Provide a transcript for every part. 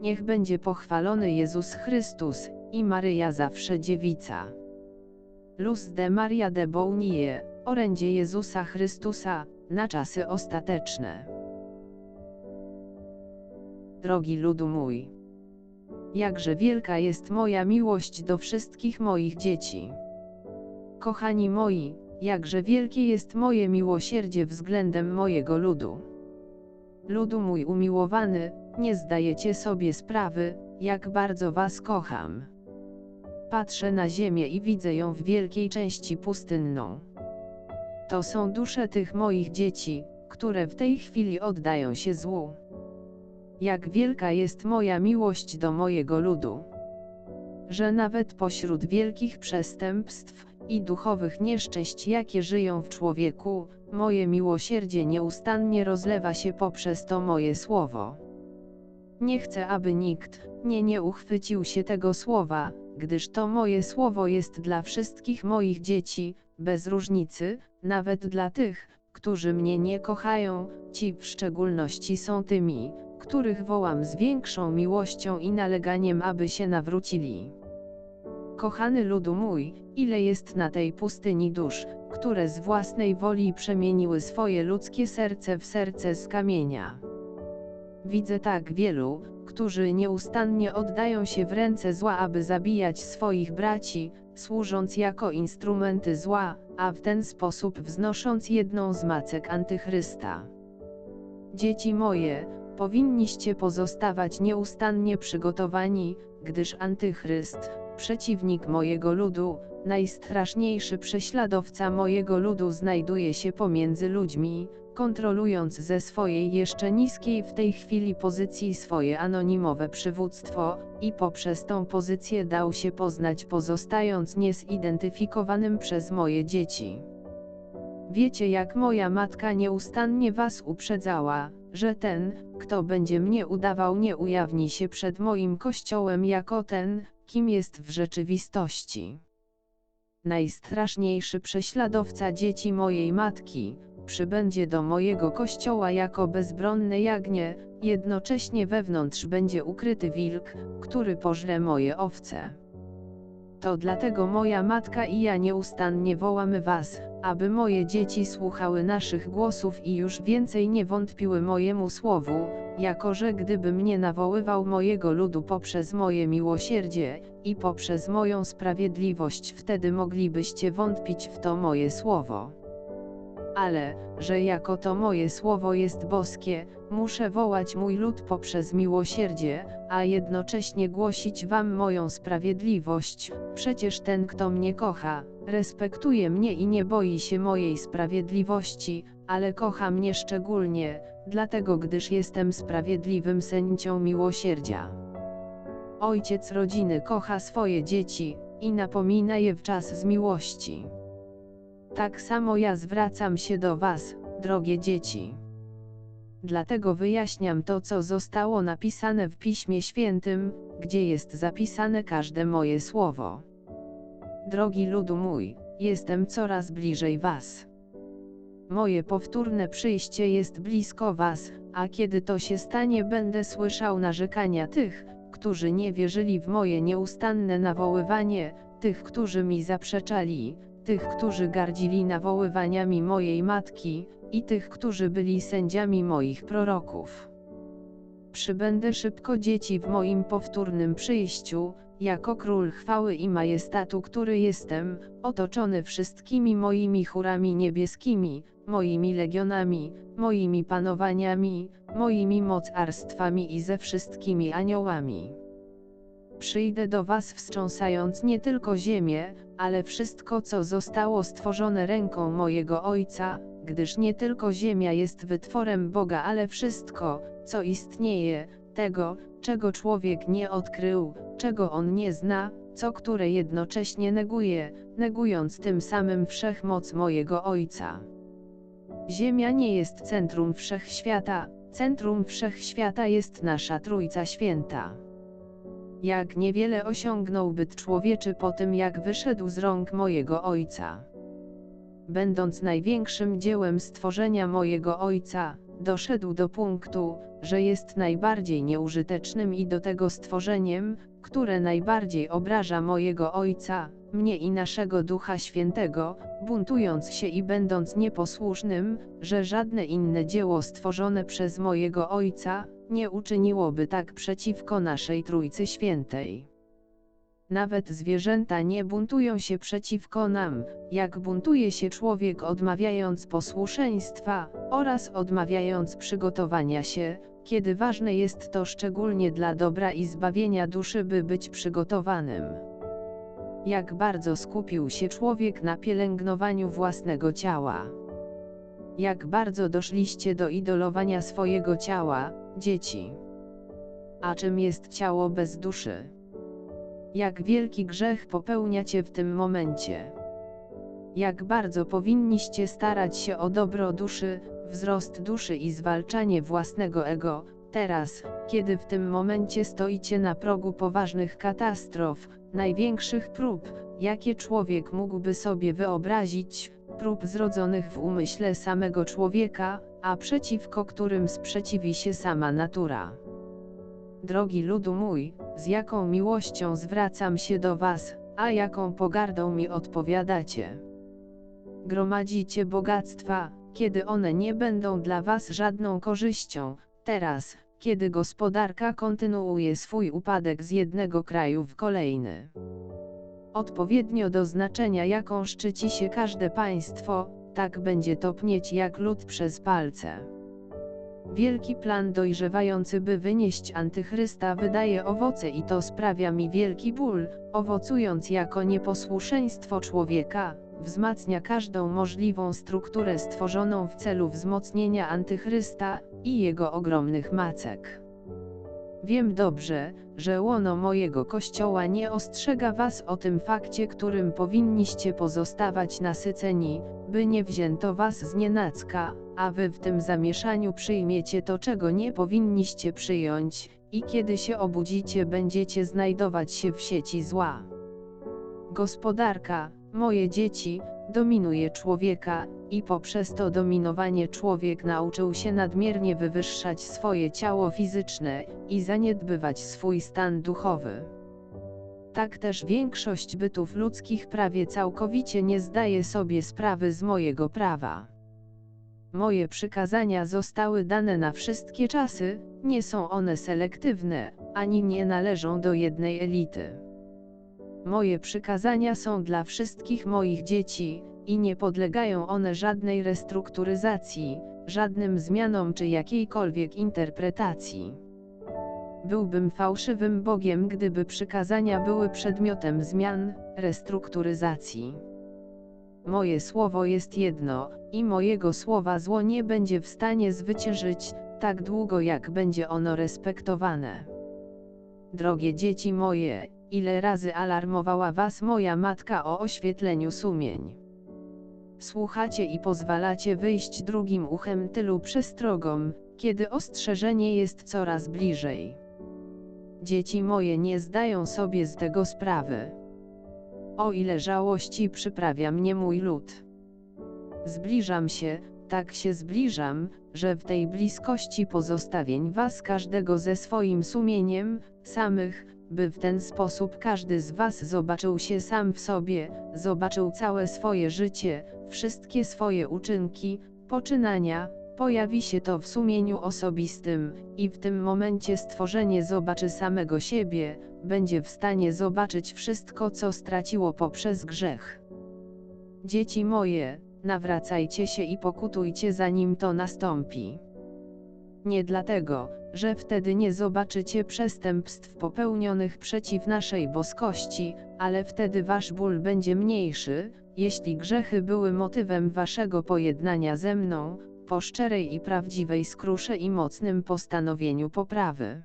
niech będzie pochwalony Jezus Chrystus, i Maryja zawsze dziewica. Luz de Maria de Bounie, orędzie Jezusa Chrystusa, na czasy ostateczne. Drogi ludu mój, jakże wielka jest moja miłość do wszystkich moich dzieci. Kochani moi, jakże wielkie jest moje miłosierdzie względem mojego ludu. Ludu mój umiłowany, nie zdajecie sobie sprawy, jak bardzo was kocham. Patrzę na ziemię i widzę ją w wielkiej części pustynną. To są dusze tych moich dzieci, które w tej chwili oddają się złu. Jak wielka jest moja miłość do mojego ludu. Że nawet pośród wielkich przestępstw i duchowych nieszczęść, jakie żyją w człowieku, moje miłosierdzie nieustannie rozlewa się poprzez to moje słowo. Nie chcę, aby nikt nie nie uchwycił się tego słowa, gdyż to moje słowo jest dla wszystkich moich dzieci, bez różnicy, nawet dla tych, którzy mnie nie kochają, ci w szczególności są tymi, których wołam z większą miłością i naleganiem, aby się nawrócili. Kochany ludu mój, ile jest na tej pustyni dusz, które z własnej woli przemieniły swoje ludzkie serce w serce z kamienia. Widzę tak wielu, którzy nieustannie oddają się w ręce zła, aby zabijać swoich braci, służąc jako instrumenty zła, a w ten sposób wznosząc jedną z macek Antychrysta. Dzieci moje, powinniście pozostawać nieustannie przygotowani, gdyż Antychryst, przeciwnik mojego ludu, najstraszniejszy prześladowca mojego ludu znajduje się pomiędzy ludźmi, kontrolując ze swojej jeszcze niskiej w tej chwili pozycji swoje anonimowe przywództwo, i poprzez tą pozycję dał się poznać pozostając niezidentyfikowanym przez moje dzieci. Wiecie jak moja matka nieustannie was uprzedzała, że ten, kto będzie mnie udawał nie ujawni się przed moim kościołem jako ten, kim jest w rzeczywistości. Najstraszniejszy prześladowca dzieci mojej matki, przybędzie do mojego kościoła jako bezbronne jagnię, jednocześnie wewnątrz będzie ukryty wilk, który pożre moje owce. To dlatego moja matka i ja nieustannie wołamy was, aby moje dzieci słuchały naszych głosów i już więcej nie wątpiły mojemu słowu, jako że gdyby mnie nawoływał mojego ludu poprzez moje miłosierdzie, i poprzez moją sprawiedliwość wtedy moglibyście wątpić w to moje słowo ale, że jako to moje słowo jest boskie, muszę wołać mój lud poprzez miłosierdzie, a jednocześnie głosić wam moją sprawiedliwość, przecież ten kto mnie kocha, respektuje mnie i nie boi się mojej sprawiedliwości, ale kocha mnie szczególnie, dlatego gdyż jestem sprawiedliwym sędzią miłosierdzia. Ojciec rodziny kocha swoje dzieci, i napomina je w czas z miłości. Tak samo ja zwracam się do Was, drogie dzieci. Dlatego wyjaśniam to, co zostało napisane w Piśmie Świętym, gdzie jest zapisane każde moje słowo. Drogi ludu mój, jestem coraz bliżej Was. Moje powtórne przyjście jest blisko Was, a kiedy to się stanie, będę słyszał narzekania tych, którzy nie wierzyli w moje nieustanne nawoływanie, tych, którzy mi zaprzeczali, tych, którzy gardzili nawoływaniami mojej matki, i tych, którzy byli sędziami moich proroków. Przybędę szybko dzieci w moim powtórnym przyjściu, jako król chwały i majestatu, który jestem, otoczony wszystkimi moimi chórami niebieskimi, moimi legionami, moimi panowaniami, moimi mocarstwami i ze wszystkimi aniołami. Przyjdę do was wstrząsając nie tylko ziemię, ale wszystko co zostało stworzone ręką mojego Ojca, gdyż nie tylko ziemia jest wytworem Boga, ale wszystko, co istnieje, tego, czego człowiek nie odkrył, czego on nie zna, co które jednocześnie neguje, negując tym samym wszechmoc mojego Ojca. Ziemia nie jest centrum wszechświata, centrum wszechświata jest nasza Trójca Święta. Jak niewiele osiągnął byt człowieczy po tym jak wyszedł z rąk mojego Ojca. Będąc największym dziełem stworzenia mojego Ojca, doszedł do punktu, że jest najbardziej nieużytecznym i do tego stworzeniem, które najbardziej obraża mojego Ojca, mnie i naszego Ducha Świętego, buntując się i będąc nieposłusznym, że żadne inne dzieło stworzone przez mojego Ojca, nie uczyniłoby tak przeciwko naszej Trójcy Świętej. Nawet zwierzęta nie buntują się przeciwko nam, jak buntuje się człowiek odmawiając posłuszeństwa, oraz odmawiając przygotowania się, kiedy ważne jest to szczególnie dla dobra i zbawienia duszy, by być przygotowanym. Jak bardzo skupił się człowiek na pielęgnowaniu własnego ciała. Jak bardzo doszliście do idolowania swojego ciała, dzieci. A czym jest ciało bez duszy? Jak wielki grzech popełniacie w tym momencie? Jak bardzo powinniście starać się o dobro duszy, wzrost duszy i zwalczanie własnego ego, teraz, kiedy w tym momencie stoicie na progu poważnych katastrof, największych prób, jakie człowiek mógłby sobie wyobrazić, prób zrodzonych w umyśle samego człowieka, a przeciwko którym sprzeciwi się sama natura. Drogi ludu mój, z jaką miłością zwracam się do was, a jaką pogardą mi odpowiadacie. Gromadzicie bogactwa, kiedy one nie będą dla was żadną korzyścią, teraz, kiedy gospodarka kontynuuje swój upadek z jednego kraju w kolejny. Odpowiednio do znaczenia jaką szczyci się każde państwo, tak będzie topnieć jak lód przez palce. Wielki plan dojrzewający by wynieść antychrysta wydaje owoce i to sprawia mi wielki ból, owocując jako nieposłuszeństwo człowieka, wzmacnia każdą możliwą strukturę stworzoną w celu wzmocnienia antychrysta i jego ogromnych macek. Wiem dobrze, że łono mojego kościoła nie ostrzega was o tym fakcie, którym powinniście pozostawać nasyceni, by nie wzięto was z nienacka, a wy w tym zamieszaniu przyjmiecie to, czego nie powinniście przyjąć, i kiedy się obudzicie, będziecie znajdować się w sieci zła. Gospodarka, moje dzieci, dominuje człowieka, i poprzez to dominowanie człowiek nauczył się nadmiernie wywyższać swoje ciało fizyczne i zaniedbywać swój stan duchowy. Tak też większość bytów ludzkich prawie całkowicie nie zdaje sobie sprawy z mojego prawa. Moje przykazania zostały dane na wszystkie czasy, nie są one selektywne, ani nie należą do jednej elity. Moje przykazania są dla wszystkich moich dzieci, i nie podlegają one żadnej restrukturyzacji, żadnym zmianom czy jakiejkolwiek interpretacji. Byłbym fałszywym Bogiem, gdyby przykazania były przedmiotem zmian, restrukturyzacji. Moje słowo jest jedno, i mojego słowa zło nie będzie w stanie zwyciężyć, tak długo jak będzie ono respektowane. Drogie dzieci moje, ile razy alarmowała was moja matka o oświetleniu sumień. Słuchacie i pozwalacie wyjść drugim uchem tylu przestrogom, kiedy ostrzeżenie jest coraz bliżej. Dzieci moje nie zdają sobie z tego sprawy. O ile żałości przyprawia mnie mój lud. Zbliżam się, tak się zbliżam, że w tej bliskości pozostawień was każdego ze swoim sumieniem, samych, by w ten sposób każdy z was zobaczył się sam w sobie, zobaczył całe swoje życie, wszystkie swoje uczynki, poczynania, pojawi się to w sumieniu osobistym, i w tym momencie stworzenie zobaczy samego siebie, będzie w stanie zobaczyć wszystko, co straciło poprzez grzech. Dzieci moje, nawracajcie się i pokutujcie zanim to nastąpi. Nie dlatego, że wtedy nie zobaczycie przestępstw popełnionych przeciw naszej boskości, ale wtedy wasz ból będzie mniejszy, jeśli grzechy były motywem waszego pojednania ze mną, po szczerej i prawdziwej skrusze i mocnym postanowieniu poprawy.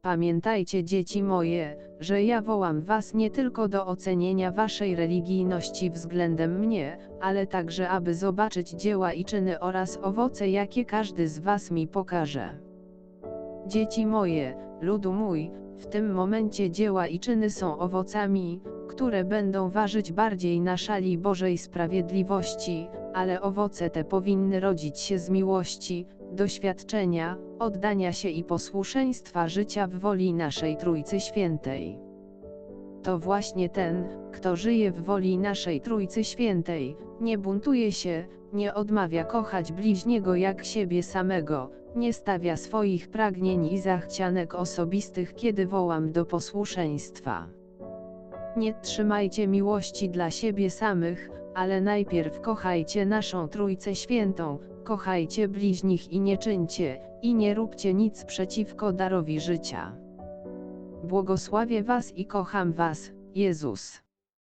Pamiętajcie dzieci moje, że ja wołam was nie tylko do ocenienia waszej religijności względem mnie, ale także aby zobaczyć dzieła i czyny oraz owoce jakie każdy z was mi pokaże. Dzieci moje, ludu mój, w tym momencie dzieła i czyny są owocami, które będą ważyć bardziej na szali Bożej sprawiedliwości, ale owoce te powinny rodzić się z miłości, doświadczenia, oddania się i posłuszeństwa życia w woli naszej Trójcy Świętej. To właśnie ten, kto żyje w woli naszej Trójcy Świętej, nie buntuje się, nie odmawia kochać bliźniego jak siebie samego, nie stawia swoich pragnień i zachcianek osobistych, kiedy wołam do posłuszeństwa. Nie trzymajcie miłości dla siebie samych, ale najpierw kochajcie naszą Trójcę Świętą, kochajcie bliźnich i nie czyńcie, i nie róbcie nic przeciwko darowi życia. Błogosławię Was i kocham Was, Jezus.